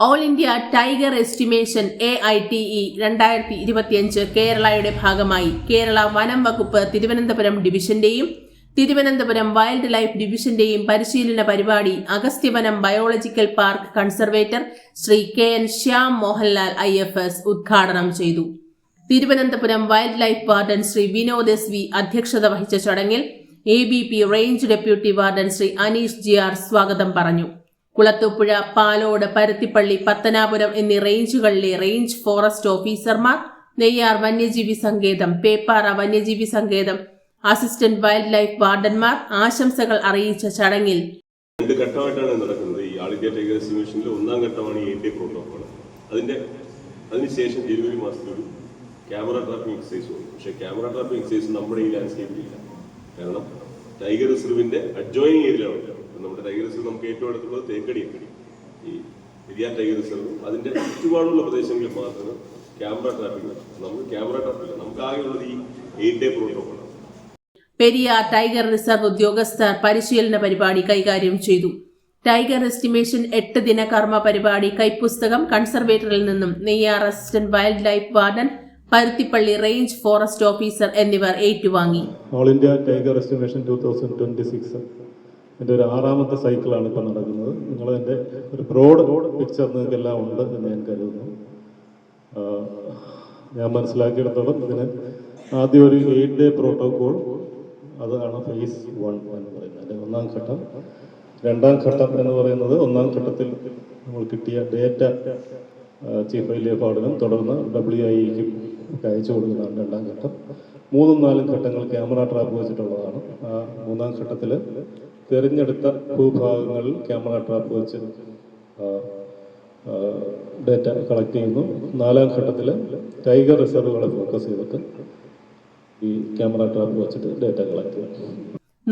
All India tiger estimation A I T E രണ്ടായിരത്തി ഇരുപത്തിയഞ്ച് കേരളയുടെ ഭാഗമായി കേരള വനം വകുപ്പ് തിരുവനന്തപുരം ഡിവിഷന്റെയും തിരുവനന്തപുരം വൈൽഡ് ലൈഫ് ഡിവിഷന്റെയും പരിശീലന പരിപാടി Agasthyavanam biological park conservator Shri K N Shyam Mohanlal I F S ഉദ്ഘാടനം ചെയ്തു. Thiruvananthapuram wildlife warden Shri Vinod S V അധ്യക്ഷത വഹിച്ച ചടങ്ങിൽ A B P range deputy warden Shri Aneesh G R സ്വാഗതം പറഞ്ഞു. കുളത്തൂപ്പുഴ പാലോട് പരുത്തിപ്പള്ളി പത്തനാപുരം എന്നീ റേഞ്ചുകളിലെ റേഞ്ച് ഫോറസ്റ്റ് ഓഫീസർമാർ നെയ്യാർ വന്യജീവി സങ്കേതം പേപ്പാറ വന്യജീവി സങ്കേതം അസിസ്റ്റന്റ് വൈൽഡ് ലൈഫ് വാർഡന്മാർ ആശംസകൾ അറിയിച്ച ചടങ്ങിൽ രണ്ട് ഘട്ടമായിട്ടാണ് നടക്കുന്നത്. ഈ ആൾ ഇന്ത്യ ടൈഗർ ഒന്നാം ഘട്ടമാണ് ഈ ഇന്ത്യ പ്രോട്ടോകോൾ അതിന്റെ അതിനുശേഷം ജനുവരി മാസത്തിൽ ക്യാമറ ട്രാപ്പിംഗ് എക്സസൈസ് വന്നു. പക്ഷേ ക്യാമറ ട്രാപ്പിംഗ് എക്സസൈസ് നമ്മുടെ ഈ ലാൻഡ്സ്കേപ്പിലില്ല കാരണം ടൈഗർ റിസർവിന്റെ അഡ്ജോയിനിങ് ഏരിയയിലാണ് നമ്മുടെ ടൈഗർ റിസർവ് നമുക്ക് ഏറ്റവും അടുത്തുള്ളത് തേക്കടി ഈ പെരിയാർ ടൈഗർ റിസർവ് അതിന്റെ ചുറ്റുപാടുള്ള പ്രദേശങ്ങളിൽ മാത്രമേ ക്യാമറ ട്രാഫിക് നമുക്ക് ക്യാമറ ട്രാഫിക് നമുക്ക് ആകെയുള്ളത് ഈ eight day protocol Periyar tiger reserve ഉദ്യോഗസ്ഥർ പരിശീലന പരിപാടി കൈകാര്യം ചെയ്തു. ടൈഗർ എസ്റ്റിമേഷൻ എട്ട് ദിന കർമ്മ പരിപാടി കൈപ്പുസ്തകം കൺസർവേറ്ററിൽ നിന്നും Neyyar assistant wildlife warden Paruthippally range forest officer എന്നിവർ ഏറ്റുവാങ്ങി. All India tiger estimation two thousand twenty six എന്റെ ഒരു ആറാമത്തെ സൈക്കിളാണ് ഇപ്പോൾ നടക്കുന്നത്. നിങ്ങൾ നിങ്ങളതിന്റെ ഒരു ബ്രോഡ് പിക്ചർ നിങ്ങൾക്ക് എല്ലാം ഉണ്ട് എന്ന് ഞാൻ കരുതുന്നു. ഞാൻ മനസ്സിലാക്കിയിടത്തോളം ഇതിന് ആദ്യം ഒരു എയ്റ്റ് ഡേ പ്രോട്ടോകോൾ അതാണ് ഫേസ് വൺ എന്ന് പറയുന്നത്. ഒന്നാം ഘട്ടം രണ്ടാം ഘട്ടം എന്ന് പറയുന്നത് ഒന്നാം ഘട്ടത്തിൽ നമ്മൾ കിട്ടിയ ഡേറ്റ ചീഫ് വൈൽഡ് ലൈഫ് തുടർന്ന് ഡബ്ല്യു ഐക്കും ഒക്കെ അയച്ചു കൊടുക്കുന്നതാണ് രണ്ടാം ഘട്ടം. മൂന്നും നാലും ഘട്ടങ്ങൾ ക്യാമറ ട്രാപ്പ് വെച്ചിട്ടുള്ളതാണ്. മൂന്നാം ഘട്ടത്തിൽ തിരഞ്ഞെടുത്ത ഭൂഭാഗങ്ങളിൽ ക്യാമറ ട്രാപ്പ് വെച്ച് ഡേറ്റ കളക്ട് ചെയ്യുന്നു. നാലാം ഘട്ടത്തിൽ ടൈഗർ റിസർവുകളെ ഫോക്കസ് ചെയ്തിട്ട് ഈ ക്യാമറ ട്രാപ്പ് വെച്ചിട്ട് ഡേറ്റ കളക്ട് ചെയ്യുന്നു.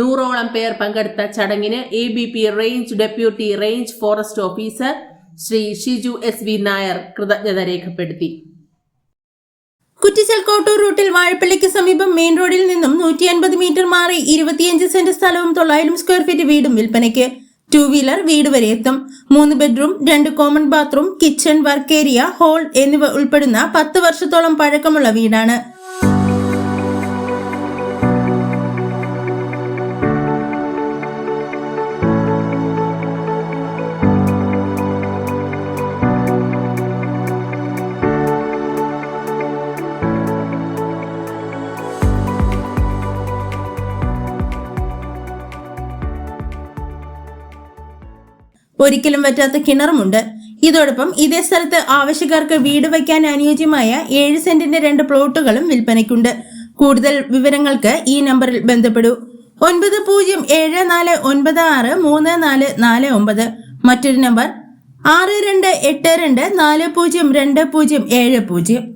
നൂറോളം പേർ പങ്കെടുത്ത ചടങ്ങിന് A B P range deputy range forest officer Shri Shiju S V Nair കൃതജ്ഞത രേഖപ്പെടുത്തി. കുറ്റിച്ചൽ കോട്ടൂർ റൂട്ടിൽ വാഴപ്പള്ളിക്ക് സമീപം മെയിൻ റോഡിൽ നിന്നും നൂറ്റി അൻപത് മീറ്റർ മാറി ഇരുപത്തിയഞ്ച് സെന്റ് സ്ഥലവും തൊള്ളായിരം സ്ക്വയർ ഫീറ്റ് വീടും വിൽപ്പനയ്ക്ക് ടു വീലർ വീട് വരെ എത്തും. മൂന്ന് ബെഡ്റൂം രണ്ട് common bathroom kitchen work area hall എന്നിവ ഉൾപ്പെടുന്ന പത്ത് വർഷത്തോളം പഴക്കമുള്ള വീടാണ്. ഒരിക്കലും പറ്റാത്ത കിണറുമുണ്ട്. ഇതോടൊപ്പം ഇതേ സ്ഥലത്ത് ആവശ്യക്കാർക്ക് വീട് വയ്ക്കാൻ അനുയോജ്യമായ ഏഴ് സെന്റിന്റെ രണ്ട് പ്ലോട്ടുകളും വിൽപ്പനയ്ക്കുണ്ട്. കൂടുതൽ വിവരങ്ങൾക്ക് ഈ നമ്പറിൽ ബന്ധപ്പെടൂ. ഒൻപത് പൂജ്യം ഏഴ് നാല് ഒൻപത് ആറ് മൂന്ന് നാല് നാല് ഒമ്പത്. മറ്റൊരു നമ്പർ ആറ് രണ്ട് എട്ട് രണ്ട് നാല് പൂജ്യം രണ്ട് പൂജ്യം ഏഴ് പൂജ്യം.